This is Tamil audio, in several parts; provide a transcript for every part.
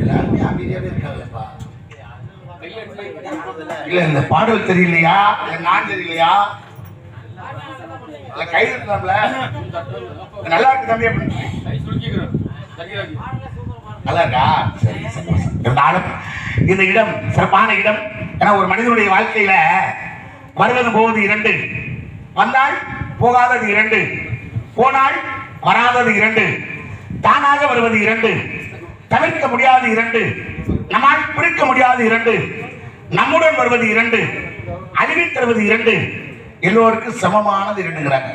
எல்லாருமே அமைதியாவே இருக்காங்கப்பா. இல்ல இந்த பாடல் தெரியலையா? நான் தெரியலையா? இல்ல கை நல்லா இருக்கு தம்பி நல்லா இருக்கா? சரி இருந்தாலும் இந்த இடம் சிறப்பான இடம். ஏன்னா ஒரு மனிதனுடைய வாழ்க்கையில வருவது போவது இரண்டு. வந்தால் போகாதது இரண்டு. போனால் வராதது இரண்டு. தானாக வருவது இரண்டு. தவிர்க்க முடியாது இரண்டு. நம்மால் பிரிக்க முடியாது இரண்டு. நம்முடன் வருவது இரண்டு. அழிவில் தருவது இரண்டு. எல்லோருக்கும் சமமானது இரண்டுங்கிறாங்க.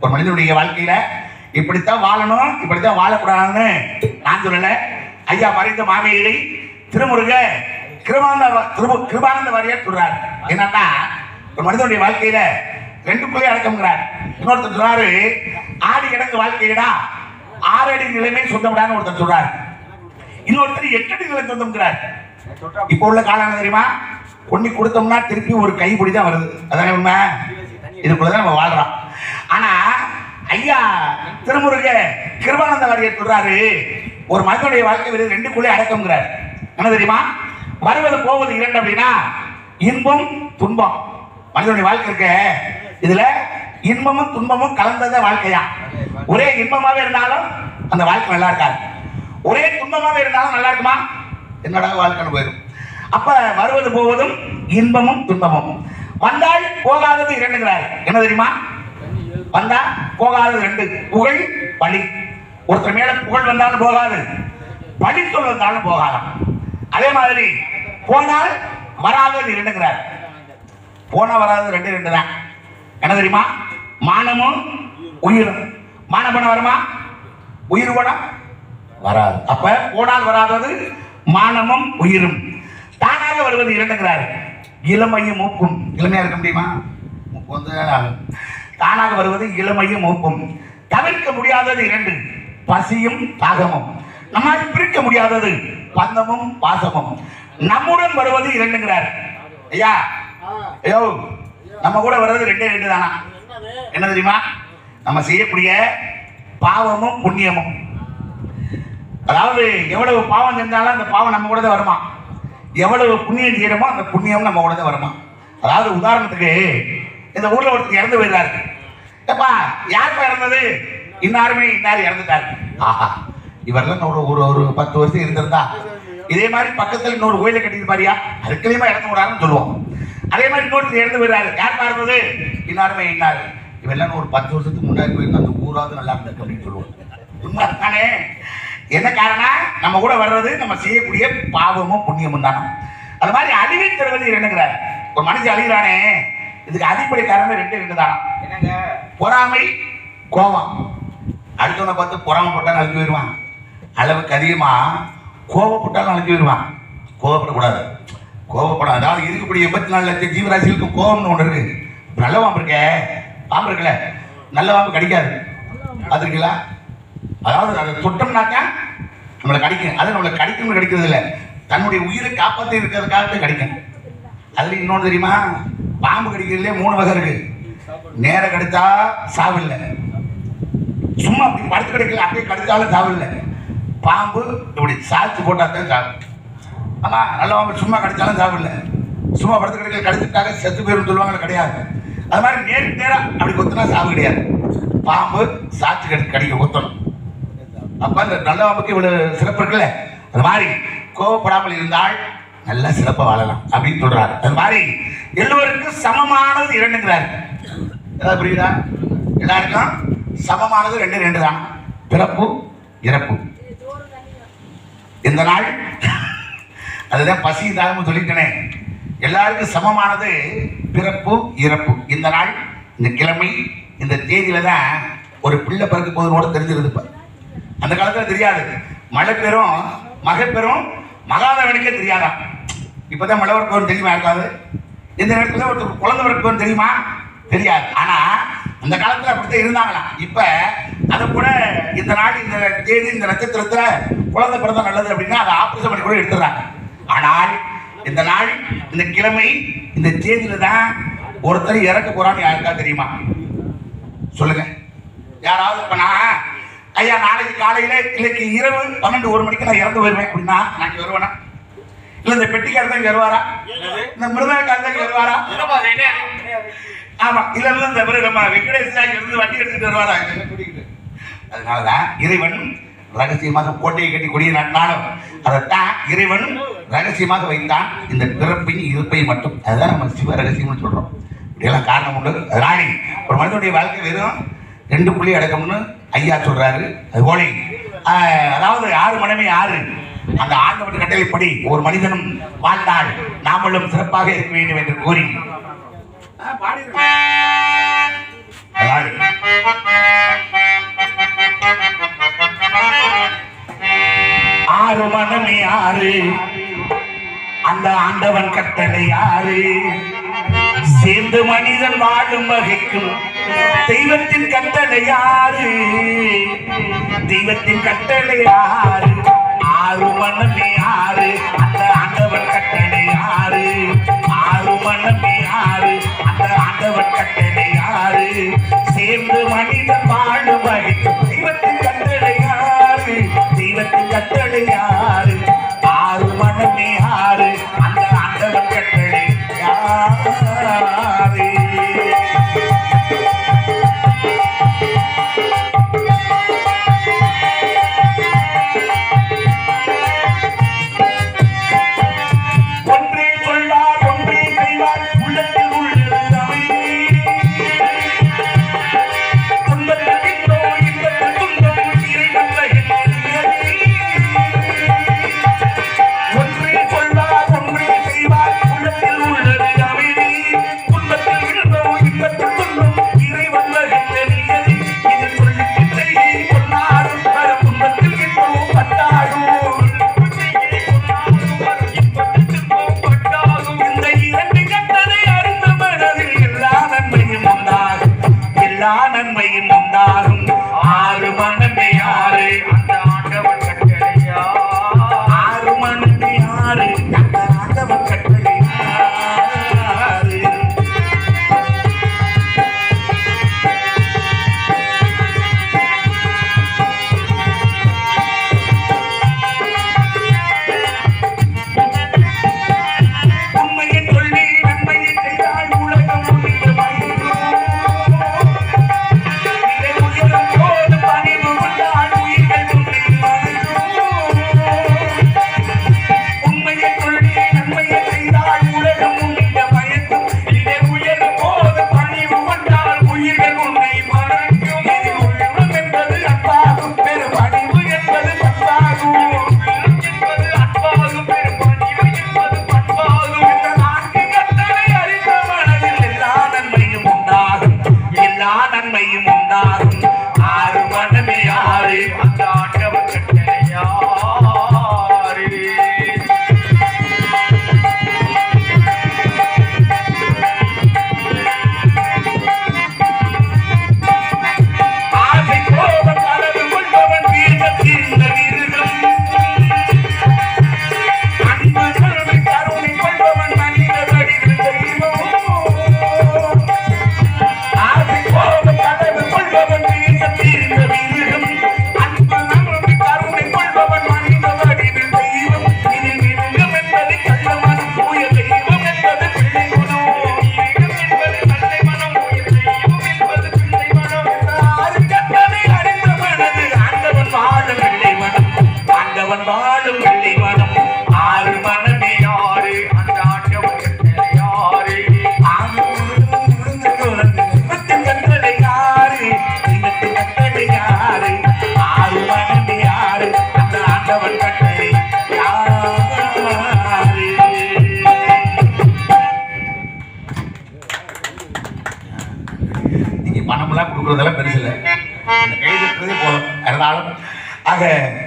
ஒரு மனிதனுடைய வாழ்க்கையில இப்படித்தான் வாழணும் இப்படித்தான் வாழக்கூடாதுன்னு நான் சொல்லல. ஐயா மறைந்த மாமேலை திருமுருக கிருபானந்த திரு- கிருபானந்த வாரியார் சொல்றார். என்னன்னா ஒரு மனிதனுடைய வாழ்க்கையில ரெண்டுக்குள்ளே அடக்கம்ங்கிறார். இன்னொருத்தர் சொல்றாரு ஆடி கிடங்கு வாழ்க்கையடா ஆறு அடி நிலைமை சொந்தம்டான்னு ஒருத்தர் சொல்றாரு. இன்னொருத்தர் எட்டு அடி சொந்தம்ங்கிறார் இப்போ உள்ள காலம் தெரியுமா? பொண்ணி கொடுத்தோம்னா திருப்பி ஒரு கைப்பிடி தான் வருது. அதானே உண்மை? இதுக்குள்ளதான் நம்ம வாழ்றோம். ஆனா ஐயா திருமுருக கிருபானந்த வாரியர் சொல்றாரு ஒரு மனிதனுடைய வாழ்க்கை வெறும் ரெண்டுக்குள்ளே அடக்கம்ங்கிறார். என்ன தெரியுமா? வருவது போவது இரண்டு அப்படின்னா இன்பம் துன்பம். மனிதனுடைய வாழ்க்கை இருக்க. இதுல இன்பமும் துன்பமும் கலந்தத வாழ்க்கையா? ஒரே இன்பமாவே இருந்தாலும் அந்த வாழ்க்கை நல்லா இருக்காது. ஒரே துன்பமாக இருந்தாலும் நல்லா இருக்குமா என்னடா வாழ்க்கை போயிடும் அப்ப வருவது போவதும் இன்பமும் துன்பமும். வந்தால் போகாதது இரண்டுங்கிறார் என்ன தெரியுமா? வந்தா போகாதது ரெண்டு புகழ் பழி. ஒருத்தர் மேல புகழ் வந்தாலும் போகாது. பழி சொல் வந்தாலும் போகாதாம் அதே மாதிரி போனால் வராதது இரண்டுங்கிறார் போன வராது ரெண்டு ரெண்டு தான். என்ன தெரியுமா? மானமும் உயிரும். மானம் வருமா? உயிர் பணம் வராது. அப்ப கோடால் வராதது மானமும் உயிரும். தானாக வருவது இரண்டுங்கிறார். இளமையும் மூப்பும். இளமையா இருக்க முடியுமா? மூப்பு வந்து தானாக வருவது இளமையும் மூப்பும். தவிர்க்க முடியாதது இரண்டு. பசியும் தாகமும். நம்மால் பிரிக்க முடியாதது பந்தமும் பாசமும். நம்முடன் வருவது இரண்டுங்கிறார். ஐயா ஐயோ நம்ம கூட வர்றது ரெண்டே ரெண்டு தானா? என்ன தெரியுமா? நம்ம செய்யக்கூடிய பாவமும் புண்ணியமும். அதாவது எவ்வளவு பாவம் செஞ்சாலும் அந்த பாவம் நம்ம கூட தான் வருமா? எவ்வளவு புண்ணியம் செய்யறோமோ அந்த புண்ணியம் நம்ம கூட தான் வருமா? அதாவது உதாரணத்துக்கு இந்த ஊரில் ஒருத்தர் இறந்து போயிடுறாரு. ஏப்பா யாருப்பா இறந்தது? இன்னாருமே இன்னார் இறந்துட்டாரு. ஆஹா இவரெல்லாம் ஒரு ஒரு ஒரு பத்து வருஷம் இருந்திருந்தா. இதே மாதிரி பக்கத்தில் இன்னொரு கோயிலை கட்டிட்டு பாரியா? இறந்து விடாருன்னு சொல்லுவோம். அதே மாதிரி இன்னொருத்தர் இறந்து போயிடுறாரு. யார் இருந்தது இன்னாருமே இன்னாரு. இவெல்லாம் ஒரு பத்து வருஷத்துக்கு முன்னாடி போயிருந்தா அந்த ஊராவது நல்லா இருந்திருக்கு அப்படின்னு சொல்லுவோம். உண்மை தானே என்ன காரணம் நம்ம கூட வர்றது நம்ம செய்யக்கூடிய பாவமும் புண்ணியமும் தானே. அது மாதிரி அழிவை தருவது என்னங்கிறார் ஒரு மனுஷன் அழிகிறானே இதுக்கு அடிப்படை காரணம் ரெண்டு ரெண்டு தானா? என்னங்க? பொறாமை கோபம். அடுத்தவனை பார்த்து பொறாமை போட்டாலும் அழிஞ்சு போயிடுவான். அளவுக்கு அதிகமா கோபப்பட்டாலும் அழிஞ்சு போயிடுவான். கோபப்படக்கூடாது. கோபப்படாது அதாவது இருக்கக்கூடிய எண்பத்தி நாலு லட்சம் ஜீவராசிகளுக்கு கோபம்னு ஒன்று இருக்கு. நல்ல பாம்பு இருக்கே. பாம்பு இருக்குல்ல? நல்ல பாம்பு கடிக்காது. பார்த்துருக்கீங்களா? அதாவது அதை தொட்டோம்னாக்கா நம்மளை கடிக்கும். அது நம்மளை கடிக்கும்னு கிடைக்கிறது இல்லை. தன்னுடைய உயிரை காப்பாற்றி இருக்கிறதுக்காக கிடைக்கும். அதில் இன்னொன்று தெரியுமா? பாம்பு கடிக்கிறதுலே மூணு வகை இருக்கு. நேர கடித்தா சாவில்லை சும்மா அப்படி படுத்து கிடைக்கல அப்படியே கடித்தாலும் சாவில்லை பாம்பு இப்படி சாய்ச்சி போட்டால் தான் சாவு. ஆனால் நல்ல பாம்பு சும்மா கடித்தாலும் சாவில்லை சும்மா படுத்து கிடைக்கல கடிச்சிட்டாங்க செத்து போயிரும் சொல்லுவாங்க கிடையாது. அது மாதிரி நேருக்கு நேராக அப்படி கொத்துனா சாவு கிடையாது. பாம்பு சாட்சி கடி கடிக்க கொத்தணும். அப்ப அந்த நல்லவாப்புக்கு இவ்வளவு சிறப்பு இருக்குல்ல? அது மாதிரி கோவப்படாமல் இருந்தால் நல்ல சிறப்பா வாழலாம் அப்படின்னு சொல்றாரு. அது மாதிரி எல்லோருக்கும் சமமானது இரண்டுங்கிறாரு. ஏதாவது புரியுதா? எல்லாருக்கும் சமமானது ரெண்டு ரெண்டு தான் பிறப்பு இறப்பு. இந்த நாள்? அதுதான் பசி தாகம் சொல்லிட்டேனே. எல்லாருக்கும் சமமானது பிறப்பு இறப்பு. இந்த நாள் இந்த கிழமை இந்த தேதியில தான் ஒரு பிள்ளை பிறக்க போதுன்னு கூட தெரிஞ்சிருது அந்த காலத்தில் தெரியாது. மழை பெறும் மகை பெறும் மகாதவனுக்கே தெரியாதான் இப்போதான் மழை வரப்போன்னு தெரியுமா இருக்காது இந்த நேரத்தில் ஒருத்தர் குழந்தை வரப்போன்னு தெரியுமா? தெரியாது. ஆனால் அந்த காலத்தில் அப்படித்தான் இருந்தாங்களாம் இப்போ அதை கூட இந்த நாள் இந்த தேதி இந்த நட்சத்திரத்தில் குழந்தை பிறந்த நல்லது அப்படின்னா அதை ஆப்ரேஷன் பண்ணி கூட எடுத்துடுறாங்க. ஆனால் இந்த நாள் இந்த கிழமை இந்த தேதியில தான் ஒருத்தர் இறக்க போறான்னு யாருக்கா தெரியுமா? சொல்லுங்க. யாராவது இப்போ நான் ஐயா நாளைக்கு காலையில இன்னைக்கு இரவு பன்னெண்டு ஒரு மணிக்கு நான் இறந்து வருவேன் அப்படின்னா நான் வருவேனா? இல்ல இந்த பெட்டிக்காரர் தான் வருவாரா? இந்த மிருதகாரர் தான் வருவாரா? ஆமா இல்ல இல்ல இந்த பிறகு நம்ம வெங்கடேஷ் ராஜ் இருந்து வண்டி எடுத்துட்டு வருவாரா? கூட்டிக்கிட்டு அதனாலதான் இறைவன் ரகசியமாக கோட்டையை கட்டி கொடியை நாட்டினாலும் அதைத்தான் இறைவன் ரகசியமாக வைத்தான். இந்த பிறப்பின் இருப்பை மட்டும். அதுதான் நம்ம சிவ ரகசியம்னு சொல்றோம். இப்படியெல்லாம் காரணம் உண்டு. அதனால ஒரு மனிதனுடைய வாழ்க்கை வெறும் ரெண்டு புள்ளி அடக்கம்னு ஐயா சொல்றாரு அது போல. ஆஹ், அதாவது ஆறு மனமே ஆறு. அந்த ஆண்டவன் கட்டளைப்படி ஒரு மனிதனும் வாழ்ந்தால் நாமளும் சிறப்பாக இருக்க வேண்டும் என்று கூறி. ஆறு மனமே ஆறு. அந்த ஆண்டவன் கட்டளை ஆறு. சேர்ந்து மனிதன் வாழும் வகைக்கும் தெய்வத்தின் கட்டளை யாரு? தெய்வத்தின் கட்டளை யாரு? ஆறு மனமே ஆறு அந்த ஆண்டவன் கட்டளை யாரு? ஆறு மனமே ஆறு அந்த ஆண்டவன் கட்டளை யாரு? சேர்ந்து மனித பாடு வகைக்கும் நன்மையின் நன்மையும் உண்டாகும்.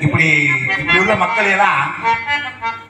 இப்படி இப்படி உள்ள மக்கள் எல்லாம்